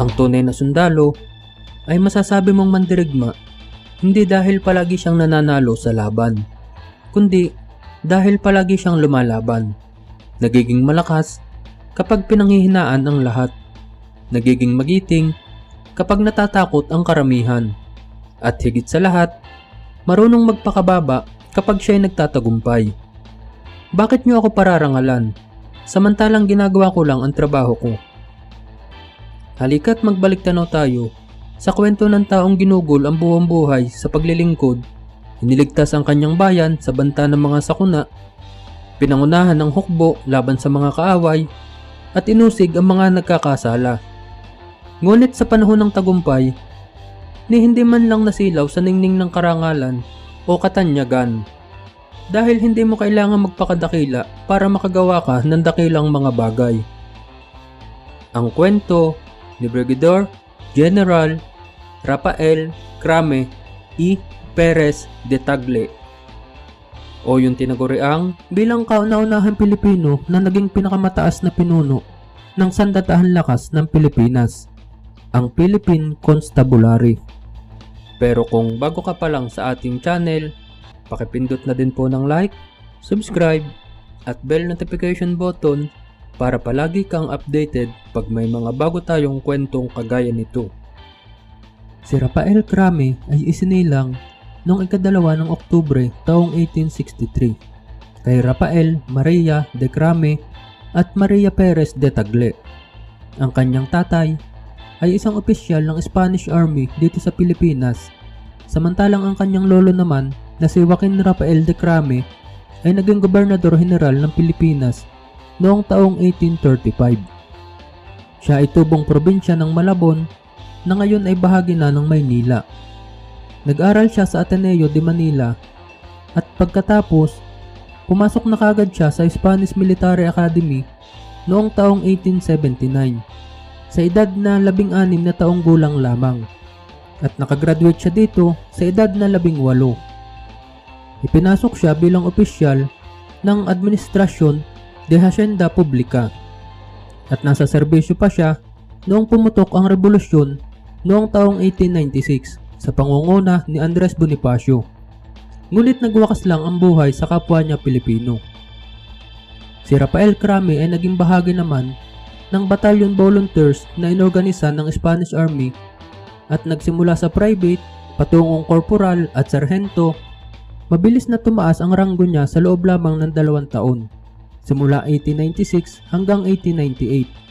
Ang tunay na sundalo ay masasabi mong mandirigma hindi dahil palagi siyang nananalo sa laban, kundi dahil palagi siyang lumalaban. Nagiging malakas kapag pinanghihinaan ang lahat. Nagiging magiting kapag natatakot ang karamihan. At higit sa lahat, marunong magpakababa kapag siya'y nagtatagumpay. Bakit niyo ako pararangalan? Samantalang ginagawa ko lang ang trabaho ko. Halika't magbalik tanaw tayo sa kwento ng taong ginugol ang buong buhay sa paglilingkod, iniligtas ang kanyang bayan sa banta ng mga sakuna, pinangunahan ng hukbo laban sa mga kaaway, at inusig ang mga nagkakasala. Ngunit sa panahon ng tagumpay, ni hindi man lang nasilaw sa ningning ng karangalan o katanyagan. Dahil hindi mo kailangan magpakadakila para makagawa ka ng dakilang mga bagay. Ang kwento ni Brigadier General Rafael Crame E. Perez de Tagle o yung tinaguriang bilang kauna-unahang Pilipino na naging pinakamataas na pinuno ng sandatahan lakas ng Pilipinas, ang Philippine Constabulary. Pero kung bago ka pa lang sa ating channel, pakipindot na din po ng like, subscribe, at bell notification button para palagi kang updated pag may mga bago tayong kwentong kagaya nito. Si Rafael Crame ay isinilang noong ikadalawa ng Oktubre taong 1863 kay Rafael Maria de Crame at Maria Perez de Tagle. Ang kanyang tatay ay isang opisyal ng Spanish Army dito sa Pilipinas, samantalang ang kanyang lolo naman na si Joaquin Rafael de Crame ay naging gobernador general ng Pilipinas noong taong 1835. Siya ay tubong probinsya ng Malabon na ngayon ay bahagi na ng Maynila. Nag-aral siya sa Ateneo de Manila at pagkatapos, pumasok na kagad siya sa Spanish Military Academy noong taong 1879 sa edad na 16 na taong gulang lamang at nakagraduate siya dito sa edad na 18. Ipinasok siya bilang opisyal ng Administrasyon de Hacienda Publica at nasa serbisyo pa siya noong pumutok ang revolusyon noong taong 1896 sa pangunguna ni Andres Bonifacio. Ngunit nagwakas lang ang buhay sa kapwa niya Pilipino. Si Rafael Crame ay naging bahagi naman ng Battalion Volunteers na inorganisa ng Spanish Army at nagsimula sa private, patungong corporal at sarhento. Mabilis na tumaas ang ranggo niya sa loob lamang ng dalawang taon, simula 1896 hanggang 1898